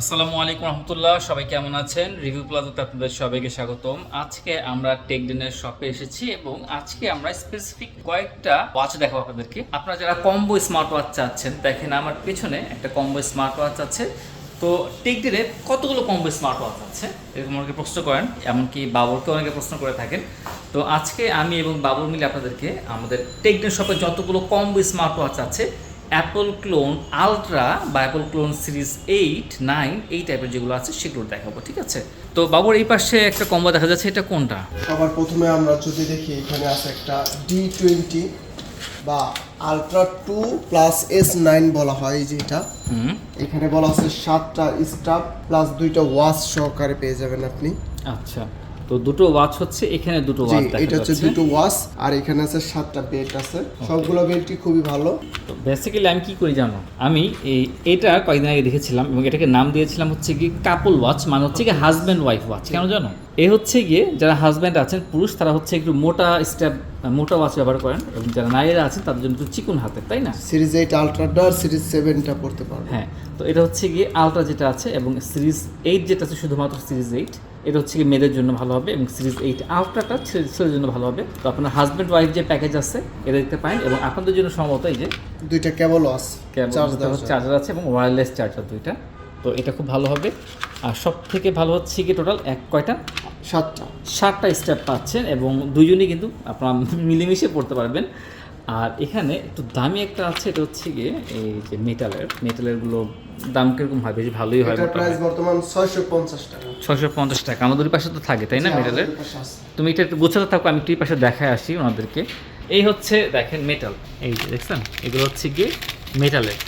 আসসালামু আলাইকুম রহমতুল্লাহ, সবাই কেমন আছেন? রিভিউ প্লাজাতে আপনাদের সবাইকে স্বাগতম। আজকে আমরা টেকডিনের শপে এসেছি এবং আজকে আমরা স্পেসিফিক কয়েকটা ওয়াচ দেখাবো আপনাদেরকে। আপনারা যারা কম্বো স্মার্ট ওয়াচ চাচ্ছেন, দেখেন আমার পেছনে একটা কম্বো স্মার্ট ওয়াচ আছে। তো টেকডিনে কতগুলো কম্বো স্মার্ট ওয়াচ আছে? এরকম অনেকে প্রশ্ন করেন, এমনকি বাবুরকে অনেকে প্রশ্ন করে থাকেন। তো আজকে আমি এবং বাবুর মিলে আপনাদেরকে আমাদের টেকডিন শপে যতগুলো কম্বো স্মার্ট ওয়াচ আছে অ্যাপল ক্লোন আলট্রা বা Apple clone series eight nine এই টাইপের যেগুলো আছে সেগুলো দেখাবো ঠিক আছে? তো বাবুর এই পাশে একটা কম্বো দেখা যাচ্ছে এটা কোনটা? সবার প্রথমে আমরা যদি দেখি এখানে আছে একটা ডি টোয়েন্টি বা ultra two plus S nine বলা হয় এই যেটা এখানে বলা আছে সাতটা স্টাফ প্লাস দুইটা ওয়াচ সহকারে পেয়ে যাবেন আপনি। আচ্ছা। তো দুটো ওয়াচ হচ্ছে এখানে দুটো ওয়াচ এটা হচ্ছে দুটো ওয়াচ আর এখানে আছে সাতটা বেল্ট আছে। সবগুলো বেল্টই খুবই ভালো। তো বেসিক্যালি আমি কি করি জানো? আমি এই এটা কয়েকদিন আগে দেখেছিলাম এবং এটাকে নাম দিয়েছিলাম হচ্ছে কি কাপল ওয়াচ মানে হচ্ছে কি হাজব্যান্ড ওয়াইফ ওয়াচ কেন জানো? এ হচ্ছে গিয়ে যারা হাজব্যান্ড আছেন পুরুষ তারা হচ্ছে একটু মোটা স্টেপ মোটা ওয়াচ ব্যবহার করেন এবং যারা নারীরা আছেন তাদের জন্য একটু চিকুন হাতের তাই না? সিরিজ এইট আলট্রাটা আর সিরিজ সেভেনটা পড়তে পারবে। হ্যাঁ তো এটা হচ্ছে গিয়ে আলট্রা যেটা আছে এবং সিরিজ এইট যেটা আছে শুধুমাত্র সিরিজ এইট এটা হচ্ছে গিয়ে মেয়েদের জন্য ভালো হবে এবং সিরিজ এইট আলট্রাটা ছেলে ছেলের জন্য ভালো হবে। তো আপনার হাজব্যান্ড ওয়াইফ যে প্যাকেজ আছে এটা দেখতে পারেন এবং আপনাদের জন্য সম্ভবত এই যে দুইটা কেবল চার্জ দেওয়া চার্জার আছে এবং ওয়্যারলেস চার্জার দুইটা। তো এটা খুব ভালো হবে। আর সব থেকে ভালো হচ্ছে কি টোটাল এক কয়টা? সাতটা। সাতটা স্টেপ পাচ্ছেন এবং দুজনেই কিন্তু আপনারা মিলেমিশে পড়তে পারবেন। আর এখানে একটু দামি একটা আছে এটা হচ্ছে গিয়ে এই যে মেটালের মেটালেরগুলো দাম কীরকম হয়? বেশ ভালোই হয় এটার প্রাইস বর্তমান ছয়শো পঞ্চাশ টাকা। ছশো পঞ্চাশ টাকা। আমাদের পাশে তো থাকে তাই না মেটালের তুমি এটা একটু গোছাতে থাকো আমি একটু পাশে দেখায় আসি ওনাদেরকে। এই হচ্ছে দেখেন মেটাল এই যে দেখছেন? এগুলো হচ্ছে গিয়ে মেটালের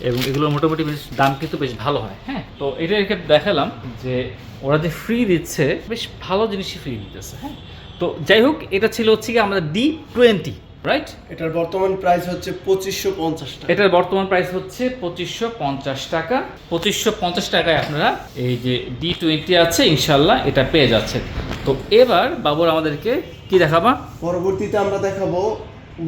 এবং এগুলো মোটামুটি বেশ দাম কিন্তু বেশ ভালো হয় হ্যাঁ? তো এটা একে দেখালাম যে ওরা যে ফ্রি দিচ্ছে বেশ ভালো জিনিসই ফ্রি দিতেছে হ্যাঁ? তো যাই হোক এটা ছিল হচ্ছে গিয়ে আমাদের ডি টোয়েন্টি রাইট এটার বর্তমান প্রাইস হচ্ছে পঁচিশশো পঞ্চাশ টাকা। এটার বর্তমান প্রাইস হচ্ছে পঁচিশশো পঞ্চাশ টাকা। পঁচিশশো পঞ্চাশ টাকায় আপনারা এই যে ডি টোয়েন্টি আছে ইনশাল্লাহ এটা পেয়ে যাচ্ছেন। তো এবার বাবুর আমাদেরকে কি দেখাবা? পরবর্তীতে আমরা দেখাবো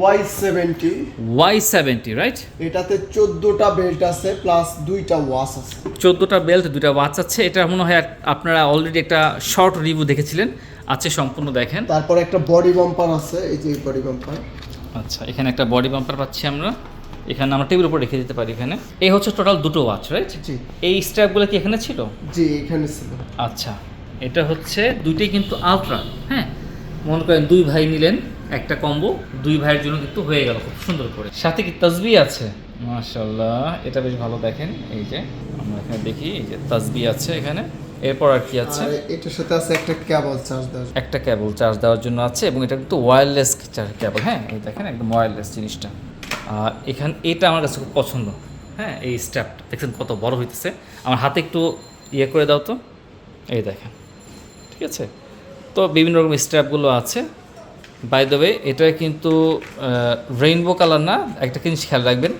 Y seventy Y seventy right এটাতে চোদ্দোটা বেল্ট আছে প্লাস দুইটা ওয়াচ আছে। চোদ্দোটা বেল্ট দুটা ওয়াচ আছে। এটা মনে হয় আপনারা অলরেডি একটা শর্ট রিভিউ দেখেছিলেন। আছে সম্পূর্ণ দেখেন। তারপর একটা বডি বাম্পার আছে এই যে বডি বাম্পার আচ্ছা এখানে একটা বডি বাম্পার পাচ্ছি আমরা। এখানে আমরা টেবিল উপর রেখে দিতে পারি এখানে। এই হচ্ছে টোটাল দুটো ওয়াচ রাইট জি। এই স্ট্র্যাপগুলো কি এখানে ছিল? জি এখানে ছিল। আচ্ছা এটা হচ্ছে দুইটাই কিন্তু আলট্রা হ্যাঁ? মনে করেন দুই ভাই নিলেন একটা কম্বো দুই ভাইয়ের জন্য কিন্তু হয়ে গেল খুব সুন্দর করে। সাথে কি তাসবি আছে? মাশাল্লাহ এটা বেশ ভালো দেখেন এই যে আমরা এখানে দেখি এই যে তাসবি আছে এখানে। এরপর আর কি আছে? এটার সাথে আছে একটা কেবল চার্জ দেওয়ার একটা কেবল চার্জ দেওয়ার জন্য আছে এবং এটা কিন্তু ওয়্যারলেস চার্জ কেবল হ্যাঁ এই দেখেন একদম ওয়্যারলেস জিনিসটা। আর এখান এটা আমার কাছে খুব পছন্দ। হ্যাঁ এই স্ট্র্যাপটা দেখছেন কত বড় হইতেছে। আমার হাতে একটু ইয়ে করে দাও তো। এই দেখেন। ঠিক আছে? তো বিভিন্ন রকম স্ট্র্যাপগুলো আছে। বাই দ্য ওয়ে এটা কিন্তু রেইনবো কালার না একটা জিনিস খেয়াল রাখবেন।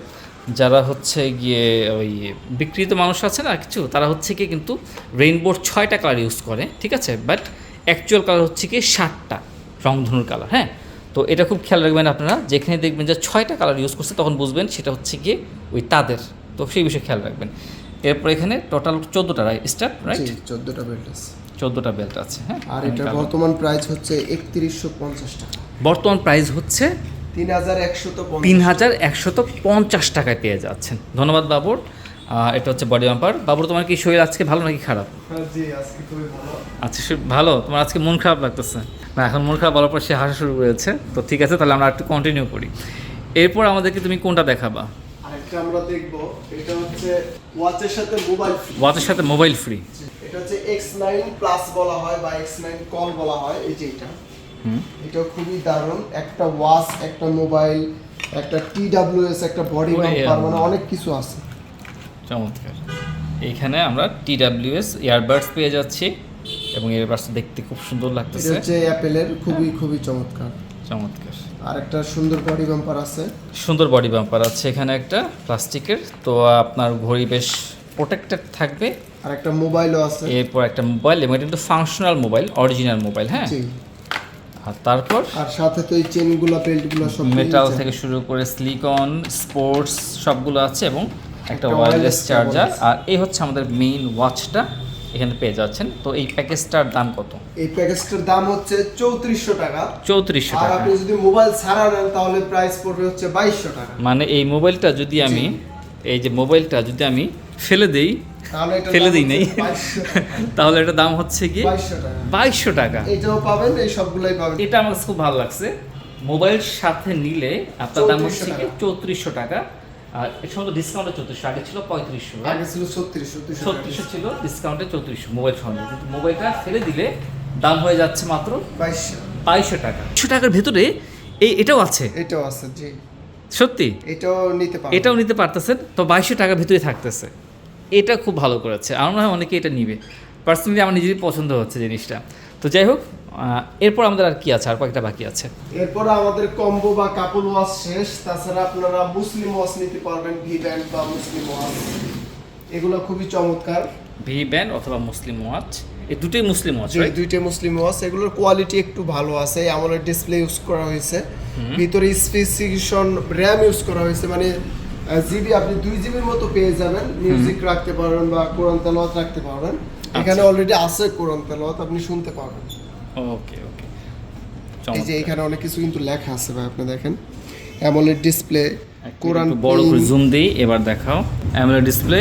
যারা হচ্ছে গিয়ে ওই বিক্রিত মানুষ আছে না কিছু তারা হচ্ছে কি কিন্তু রেইনবোর ছয়টা কালার ইউজ করে ঠিক আছে? বাট অ্যাকচুয়াল কালার হচ্ছে কি সাতটা রংধনুর কালার হ্যাঁ? তো এটা খুব খেয়াল রাখবেন আপনারা যেখানে দেখবেন যে ছয়টা কালার ইউজ করছে তখন বুঝবেন সেটা হচ্ছে গিয়ে ওই তাদের। তো সেই বিষয়ে খেয়াল রাখবেন। এরপর এখানে টোটাল চোদ্দোটা রাইট স্টার রাইট চোদ্দোটা বেল্ট আছে। চোদ্দোটা বেল্ট আছে হ্যাঁ? আর কালো- বর্তমান প্রাইস হচ্ছে একত্রিশশো পঞ্চাশ টাকা। বর্তমান প্রাইস হচ্ছে তিন হাজার একশত পঞ্চাশ। টাকায় পেয়ে যাচ্ছেন। ধন্যবাদ বাবুর। এটা হচ্ছে বডি বাম্পার বাবুর তোমার কি শরীর আজকে ভালো নাকি খারাপ? আজকে ভালো। আচ্ছা ভালো। তোমার আজকে মন খারাপ লাগতেছে। না এখন মন খারাপ বলার পর সে হাসা শুরু করেছে। তো ঠিক আছে তাহলে আমরা একটু কন্টিনিউ করি। এরপর আমাদেরকে তুমি কোনটা দেখাবা? আমরা দেখব। এটা হচ্ছে ওয়াচের সাথে মোবাইল ওয়াচের সাথে মোবাইল ফ্রি এটা হচ্ছে এক্স নাইন প্লাস বলা হয় বা কল বলা হয়। এই যে এটা এটা খুবই দারুণ। একটা ওয়াচ একটা মোবাইল একটা টি এস একটা বডি বাম্পার মানে অনেক কিছু আছে। চমৎকার। এখানে আমরা টি ডাব্লিউএস ইয়ারবাডস পেয়ে যাচ্ছি এবং ইয়ারবাডস দেখতে খুব সুন্দর এটা লাগতেছে। হচ্ছে অ্যাপেলের খুবই খুবই চমৎকার। চমৎকার। আর একটা সুন্দর বডি বাম্পার আছে। সুন্দর বডি বাম্পার আছে। এখানে একটা প্লাস্টিকের। তো আপনার ঘড়ি বেশ প্রোটেক্টেড থাকবে। আর একটা মোবাইলও আছে। এরপর একটা মোবাইল এবং এটা কিন্তু ফাংশনাল মোবাইল অরিজিনাল মোবাইল হ্যাঁ? আর তারপর? আর সাথে তো এই চেনগুলো বেল্টগুলো সব মেটাল থেকে শুরু করে সিলিকন স্পোর্টস সবগুলো আছে এবং একটা ওয়্যারলেস চার্জার আর এই হচ্ছে আমাদের মেইন ওয়াচটা এখানে পেয়ে যাচ্ছেন। তো এই প্যাকেজটার দাম কত? এই প্যাকেজটার দাম হচ্ছে চৌত্রিশশো টাকা। চৌত্রিশশো আর টাকা। আপনি যদি মোবাইল ছাড়া নেন তাহলে প্রাইস পড়বে হচ্ছে বাইশশো টাকা। মানে এই মোবাইলটা যদি আমি এই যে মোবাইলটা যদি আমি ফেলে দেই ফেলে দিই নেই। তাহলে এটা দাম হচ্ছে কি? বাইশশো টাকা। টাকা। এইটাও পাবেন এই সবগুলাই পাবেন। এটা আমার কাছে খুব ভালো লাগছে। মোবাইল সাথে নিলে আপনার দাম হচ্ছে কি? চৌত্রিশশো টাকা। আর এর সঙ্গে ডিসকাউন্টে চৌত্রিশশো। আগে ছিল পঁয়ত্রিশশো আগে ছিল ছত্রিশশো ছত্রিশশো ছিল ডিসকাউন্টে চৌত্রিশশো মোবাইল সঙ্গে। কিন্তু মোবাইলটা ফেলে দিলে দাম হয়ে যাচ্ছে মাত্র বাইশশো। বাইশশো টাকা। একশো টাকার ভেতরে এই এটাও আছে। এটাও আছে জি। সত্যি? এটাও নিতে এটাও নিতে পারতেছেন তো বাইশশো টাকার ভিতরে থাকতেছে। এটা খুব ভালো করেছে। আমার মনে হয় অনেকে এটা নিবে। পার্সোনালি আমার নিজেরই পছন্দ হচ্ছে জিনিসটা। তো যাই হোক এরপর আমাদের আর কি আছে? আর কয়েকটা বাকি আছে। এরপর আমাদের কম্বো বা কাপল ওয়াশ শেষ। তাছাড়া আপনারা মুসলিম ওয়াশ নিতে পারবেন ভি ব্যান্ড বা মুসলিম ওয়াশ। এগুলো খুবই চমৎকার। ভি ব্যান্ড অথবা মুসলিম ওয়াচ এই দুটোই মুসলিম ওয়াচ যে দুইটা মুসলিম ওয়াশ। এগুলোর কোয়ালিটি একটু ভালো আছে। আমলের ডিসপ্লে ইউজ করা হয়েছে। ভিতরে স্পেসিফিকেশন র্যাম ইউজ করা হয়েছে। মানে জিবি আপনি দুই জিবির মতো পেয়ে যাবেন। মিউজিক রাখতে পারবেন বা কোরআন তেলাওয়াত রাখতে পারবেন। এখানে অলরেডি আছে কোরআন তেলাওয়াত আপনি শুনতে পারবেন। ওকে ওকে। এই যে এখানে অনেক কিছু কিন্তু লেখা আছে ভাই আপনি দেখেন। অ্যামোলেড ডিসপ্লে কোরআন বড় করে জুম দিই এবার দেখাও। অ্যামোলেড ডিসপ্লে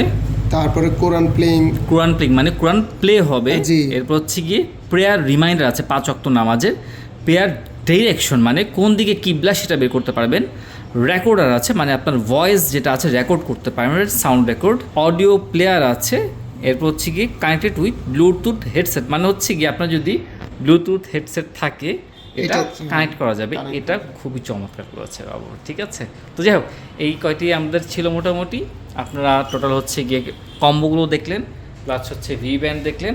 তারপরে কোরআন প্লেইং কোরআন প্লে মানে কোরআন প্লে হবে। এরপর হচ্ছে গিয়ে প্রেয়ার রিমাইন্ডার আছে পাঁচ অক্ত নামাজের। প্রেয়ার ডিরেকশন মানে কোন দিকে কিবলা সেটা বের করতে পারবেন। রেকর্ডার আছে মানে আপনার ভয়েস যেটা আছে রেকর্ড করতে পারবেন সাউন্ড রেকর্ড অডিও প্লেয়ার আছে এরপর হচ্ছে গিয়ে কানেক্টেড উইথ ব্লুটুথ হেডসেট মানে হচ্ছে গিয়ে আপনার যদি ব্লুটুথ হেডসেট থাকে এটা এটা- কানেক্ট করা যাবে। এটা খুবই চমৎকার করেছে বাবু ঠিক আছে? তো যাই হোক এই কয়টি আমাদের ছিল মোটামুটি। আপনারা টোটাল হচ্ছে গিয়ে কম্বোগুলো দেখলেন প্লাস হচ্ছে ভি ব্যান্ড দেখলেন।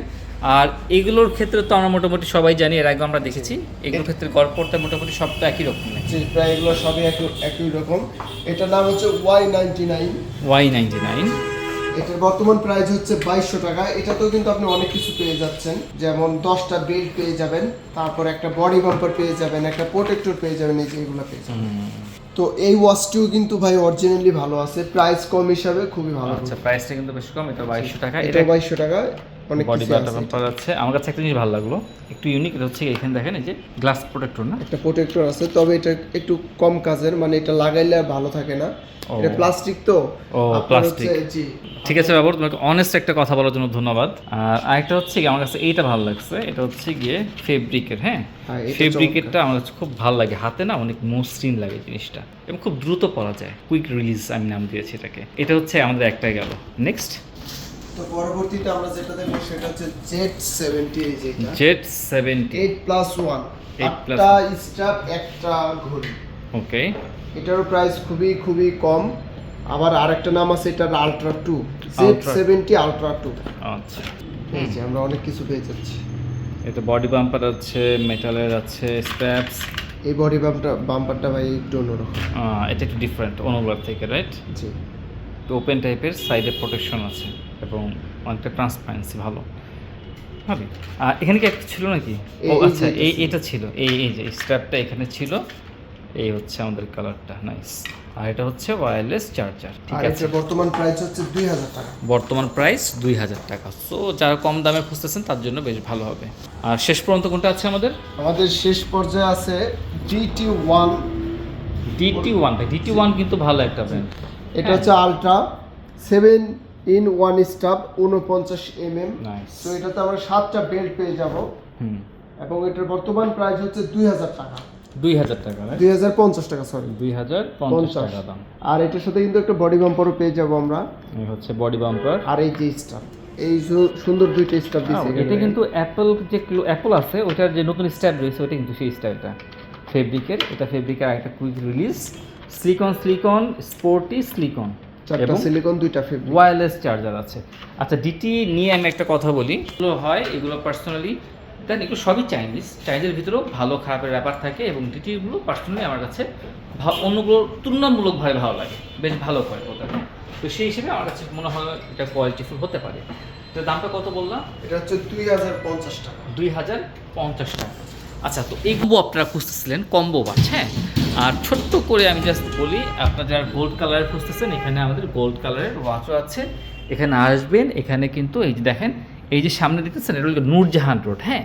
আর এগুলোর ক্ষেত্রে তো আমরা মোটামুটি সবাই জানি এর আগে আমরা দেখেছি এগুলোর ক্ষেত্রে গড়পড়টা মোটামুটি সব তো একই রকম জি প্রায় এগুলো সবই একই একই রকম। এটার নাম হচ্ছে Y ninety nine Y ninety nine এটার বর্তমান প্রাইস হচ্ছে বাইশশো টাকা। এটাতেও কিন্তু আপনি অনেক কিছু পেয়ে যাচ্ছেন। যেমন দশটা বেল্ট পেয়ে যাবেন তারপর একটা বডি বাম্পার পেয়ে যাবেন একটা প্রোটেক্টর পেয়ে যাবেন এই যে এগুলো পেয়ে যাবেন। তো এই ওয়াচটিও কিন্তু ভাই অরিজিনালি ভালো আছে। প্রাইস কম হিসাবে খুবই ভালো। আচ্ছা প্রাইসটা কিন্তু বেশ কম এটা বাইশশো টাকা। এটা এটা বাইশশো টাকা। অনেক বডি কিছু বাটা আছে। আমার কাছে একটা জিনিস ভালো লাগল। একটু ইউনিক এটা হচ্ছে এখানে দেখেন এই যে গ্লাস প্রোটেক্টর না? একটা প্রোটেক্টর আছে তবে এটা একটু কম কাজের মানে এটা লাগাইলে ভালো থাকে না। এটা প্লাস্টিক তো। ও, প্লাস্টিক। জি। ঠিক আছে বাবর তোমাকে অনেস্ট একটা কথা বলার জন্য ধন্যবাদ। আর আরেকটা হচ্ছে কি আমার কাছে এইটা ভালো লাগছে এটা হচ্ছে গিয়ে ফেব্রিকের হ্যাঁ? হ্যাঁ, ফেব্রিকেরটা আমার কাছে খুব ভালো লাগে। হাতে না অনেক মসৃণ লাগে জিনিসটা। এবং খুব দ্রুত পরা যায়। কুইক রিলিজ আমি নাম দিয়েছি এটাকে। এটা হচ্ছে আমাদের একটাই গেল। নেক্সট তো পরবর্তীতে আমরা যেটা দেখব সেটা হচ্ছে জেড সেভেন্টি যেটা। Z seventy eight plus one 8 plus আটটা স্টাফ একটা ঘড়ি। ওকে এটারও প্রাইস খুবই খুবই কম। আবার আরেকটা নাম আছে এটার ultra two Z. Seventy ultra two আচ্ছা। এই যে আমরা অনেক কিছু পেয়ে যাচ্ছি। এটা বডি বাম্পার আছে মেটালের আছে স্ট্র্যাপস এই বডি বাম্পটা বাম্পারটা ভাই একটু অন্যরকম। এটা একটু ডিফারেন্ট অন্যগুলোর থেকে রাইট জি। তো ওপেন টাইপের সাইডে প্রোটেকশন আছে। এবং অনেকটা ট্রান্সপারেন্সি ভালো। হবে আর এখানে কি একটা ছিল নাকি? ও আচ্ছা এই এটা ছিল। এই এই যে স্ট্র্যাপটা এখানে ছিল এই হচ্ছে আমাদের কালারটা নাইস আর এটা হচ্ছে ওয়্যারলেস চার্জার ঠিক আছে। বর্তমান প্রাইস হচ্ছে দুই হাজার টাকা। বর্তমান প্রাইস দুই হাজার টাকা। সো যারা কম দামে খুঁজতেছেন তার জন্য বেশ ভালো হবে। আর শেষ পর্যন্ত কোনটা আছে আমাদের? আমাদের শেষ পর্যায়ে আছে GT one DT one DT one কিন্তু ভালো একটা ব্র্যান্ড এটা হচ্ছে ultra seven in one stuff উনপঞ্চাশ এম এম তো এটাতে আমরা সাতটা বেল্ট পেয়ে যাব। হুম। এবং এটার বর্তমান প্রাইস হচ্ছে দুই হাজার টাকা। দুই হাজার টাকা দুই হাজার পঞ্চাশ টাকা সরি দুই হাজার পঞ্চাশ টাকা দাম। আর এটার সাথে কিন্তু একটা বডি বাম্পারও পেয়ে যাব আমরা। এই হচ্ছে বডি বাম্পার আর এই যে স্টাফ এই সুন্দর দুইটা স্টাফ হ্যাঁ, এটা কিন্তু অ্যাপল যে অ্যাপল আছে ওটার যে নতুন স্টাইল রয়েছে ওটা কিন্তু সেই স্টাইলটা। ফেব্রিকের এটা ফেব্রিকের একটা quick release silicone silicone sporty silicone চারটা সিলিকন দুইটা ফেব্রিক ওয়্যারলেস চার্জার আছে। আচ্ছা ডিটি নিয়ে আমি একটা কথা বলি। এগুলো হয় এগুলো পার্সোনালি দেন এগুলো সবই চাইনিজ চাইনিজের ভিতরেও ভালো খারাপের ব্যাপার থাকে এবং ডিটিগুলো পার্সোনালি আমার কাছে তুলনামূলকভাবে ভালো লাগে। বেশ ভালো করে ওটা। তো সেই হিসেবে আমার কাছে মনে হয় এটা কোয়ালিটিফুল হতে পারে। তো দামটা কত বললাম? এটা হচ্ছে দুই হাজার পঞ্চাশ টাকা। দুই হাজার পঞ্চাশ টাকা। আচ্ছা তো কম্বো আপনারা খুঁজতেছিলেন কম্বো হ্যাঁ? আর ছোট্ট করে আমি জাস্ট বলি আপনার যারা গোল্ড কালারের খুঁজতেছেন এখানে আমাদের গোল্ড কালারের ওয়াচও আছে। এখানে আসবেন, এখানে কিন্তু এই যে দেখেন, এই যে সামনে দেখতেছেন, এটা হলো নূরজাহান রোড হ্যাঁ?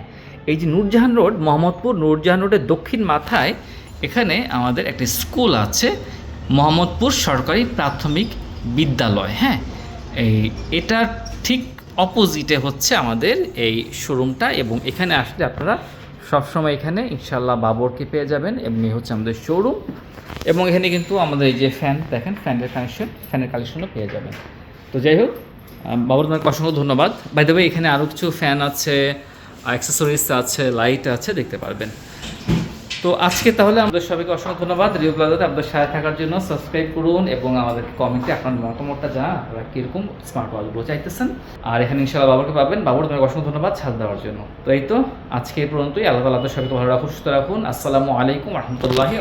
এই যে নূরজাহান রোড, মোহাম্মদপুর নূরজাহান রোডের দক্ষিণ মাথায় এখানে আমাদের একটি স্কুল আছে, মোহাম্মদপুর সরকারি প্রাথমিক বিদ্যালয় হ্যাঁ? এই এটা ঠিক অপোজিটে হচ্ছে আমাদের এই শোরুমটা এবং এখানে আসলে আপনারা সবসময় এখানে ইনশাল্লাহ বাবরকে পেয়ে যাবেন এমনি হচ্ছে আমাদের শোরুম এবং এখানে কিন্তু আমাদের এই যে ফ্যান দেখেন ফ্যানের কানেকশন ফ্যানের কালেকশনও পেয়ে যাবেন। তো যাই হোক বাবর তোমাকে অসংখ্য ধন্যবাদ। বাই দ্য এখানে আরও কিছু ফ্যান আছে অ্যাক্সেসরিজ আছে লাইট আছে, দেখতে পারবেন। তো আজকে তাহলে আমাদের সবাইকে অসংখ্য ধন্যবাদ। রিও প্লাজাতে আপনাদের সাথে থাকার জন্য সাবস্ক্রাইব করুন এবং আমাদের কমেন্টে আপনার মতামতটা জানা আপনারা কীরকম স্মার্ট ওয়াচ চাইতেছেন? আর এখানে ইনশাল্লাহ বাবুকে পাবেন। বাবুর তোমাকে অসংখ্য ধন্যবাদ ছাড় দেওয়ার জন্য। তো এই তো, আজকে এই পর্যন্তই। আল্লাহ তালা সবাইকে ভালো রাখুন, সুস্থ রাখুন। আসসালামু আলাইকুম রহমতুল্লাহি